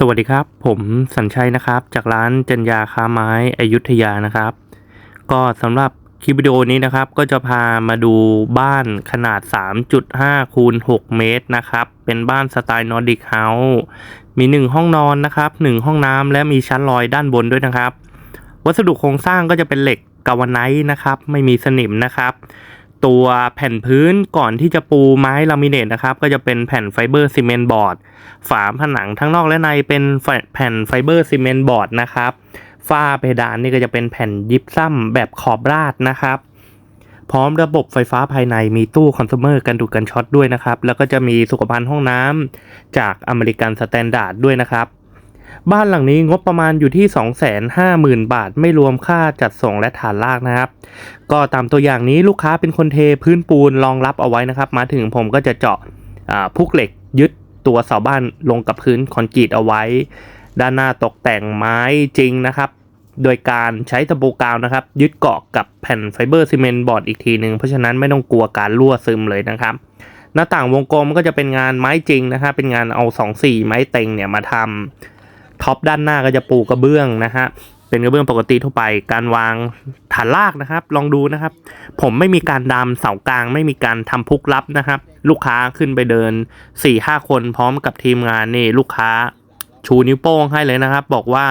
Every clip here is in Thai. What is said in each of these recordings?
สวัสดีครับ ผมสัญชัยนะครับ จากร้านจัญญาค้าไม้อยุธยานะครับ ก็สำหรับคลิปวิดีโอนี้นะครับ ก็จะพามาดูบ้านขนาด 3.5คูณ6เมตรนะครับ เป็นบ้านสไตล์นอร์ดิกเฮาส์มี 1 ห้องนอนนะครับ 1 ห้องน้ำและมีชั้นลอยด้านบนด้วยนะครับ วัสดุโครงสร้างก็จะเป็นเหล็กกาวไนท์นะครับ ไม่มีสนิมนะครับ ตัวแผ่นพื้นก่อนที่จะปูไม้ลามิเนตนะครับ ก็จะเป็นแผ่นไฟเบอร์ซีเมนต์บอร์ด ฝาผนังทั้งนอกและในเป็นแผ่นไฟเบอร์ซีเมนต์บอร์ดนะครับ ฝ้าเพดานนี่ก็จะเป็นแผ่นยิปซัมแบบขอบราดนะครับ พร้อมระบบไฟฟ้าภายในมีตู้คอน sumer กันดูดกันช็อตด้วยนะครับ แล้วก็จะมีสุขภัณฑ์ห้องน้ำจากอเมริกันสแตนดาร์ดด้วยนะครับ บ้านหลังนี้งบประมาณอยู่ที่ 250,000 บาท ไม่รวมค่าจัดส่งและฐานลากนะครับ ก็ตามตัวอย่างนี้ลูกค้าเป็นคนเทพื้นปูนรองรับเอาไว้นะครับ มาถึงผมก็จะเจาะพุกเหล็กยึดตัวเสาบ้านลงกับพื้นคอนกรีตเอาไว้ ด้านหน้าตกแต่งไม้จริงนะครับ โดยการใช้ตะปูกาวนะครับ ยึดเกาะกับแผ่นไฟเบอร์ซีเมนต์บอร์ดอีกทีหนึ่งเพราะฉะนั้นไม่ต้องกลัวการรั่วซึมเลยนะครับ หน้าต่างวงกลมก็จะเป็นงานไม้จริงนะครับเป็นงานเอา 2 4 ไม้เต็งเนี่ยมาทำ ท็อปด้านหน้าก็จะปูกระเบื้องนะฮะเป็นกระเบื้องปกติทั่วไป การวางฐานรากนะครับ ลองดูนะครับ ผมไม่มีการดามเสากลาง ไม่มีการทำพุกลับนะครับ ลูกค้าขึ้นไปเดิน4ี่ห้าคนพร้อมกับทีมงานนี่ลูกค้าชูนิ้วโป้งให้เลยนะครับ บอกว่า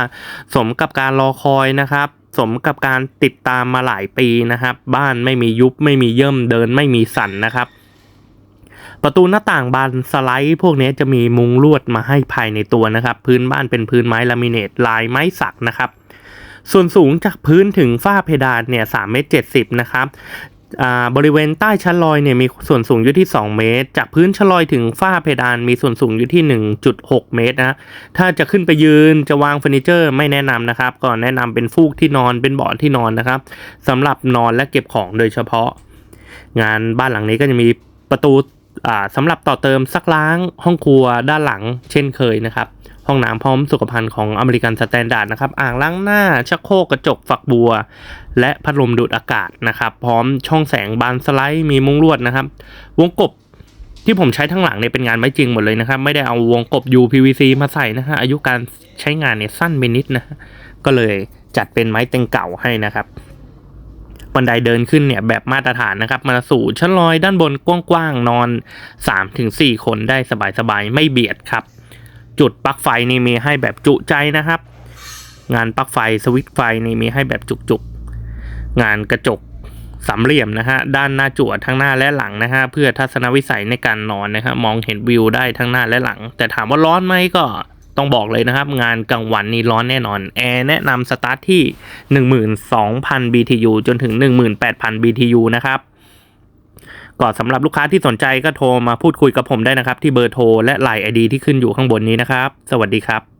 สมกับการรอคอยนะครับ สมกับการติดตามมาหลายปีนะครับ บ้านไม่มียุบไม่มีเยิ่มเดินไม่มีสั่นนะครับ ประตูหน้าต่างบานสไลด์พวกนี้จะมีมุงลวดมาให้ภายในตัวนะครับ พื้นบ้านเป็นพื้นไม้ลามิเนตลายไม้สักนะครับ ส่วนสูงจากพื้นถึงฝ้าเพดานเนี่ย3เมตร70นะครับอ่าบริเวณใต้ชั้นลอยเนี่ยมีส่วนสูงอยู่ที่ 2 เมตร จากพื้นชั้นลอยถึงฝ้าเพดานมีส่วนสูงอยู่ที่ 1.6 เมตรนะถ้าจะขึ้นไปยืนจะวางเฟอร์นิเจอร์ไม่แนะนำนะครับก็แนะนำเป็นฟูกที่นอนเป็นเบาะที่นอนนะครับสำหรับนอนและเก็บของโดยเฉพาะ งานบ้านหลังนี้ก็จะมีประตู สำหรับต่อเติมซักล้างห้องครัวด้านหลังเช่นเคยนะครับ ห้องน้ำพร้อมสุขภัณฑ์ของอเมริกันสแตนดาร์ดนะครับ อ่างล้างหน้าชักโครกกระจกฝักบัว และพัดลมดูดอากาศนะครับ พร้อมช่องแสงบานสไลด์มีมุ้งลวดนะครับ วงกบที่ผมใช้ทั้งหลังเนี่ยเป็นงานไม้จริงหมดเลยนะครับ ไม่ได้เอาวงกบ UPVC มาใส่นะฮะอายุการใช้งานเนี่ยสั้นไปนิดนะฮะก็เลยจัดเป็นไม้เต็งเก่าให้นะครับ บันไดเดินขึ้นเนี่ยแบบมาตรฐานนะครับ มาสู่ชั้นลอยด้านบนกว้างๆนอน 3-4 คนได้สบายๆ ไม่เบียดครับ จุดปลั๊กไฟนี่มีให้แบบจุใจนะครับ งานปลั๊กไฟสวิตช์ไฟนี่มีให้แบบจุกๆ งานกระจกสามเหลี่ยมนะฮะด้านหน้าจั่วทั้งหน้าและหลังนะฮะเพื่อทัศนวิสัยในการนอนนะฮะมองเห็นวิวได้ทั้งหน้าและหลัง แต่ถามว่าร้อนไหมก็ ต้องบอกเลยนะครับ งานกลางวันนี้ร้อนแน่นอน แอร์แนะนำสตาร์ทที่ 12,000 BTU จนถึง 18,000 BTU นะครับก็สำหรับลูกค้าที่สนใจก็โทรมาพูดคุยกับผมได้นะครับ ที่เบอร์โทรและไลน์ไอดีที่ขึ้นอยู่ข้างบนนี้นะครับ สวัสดีครับ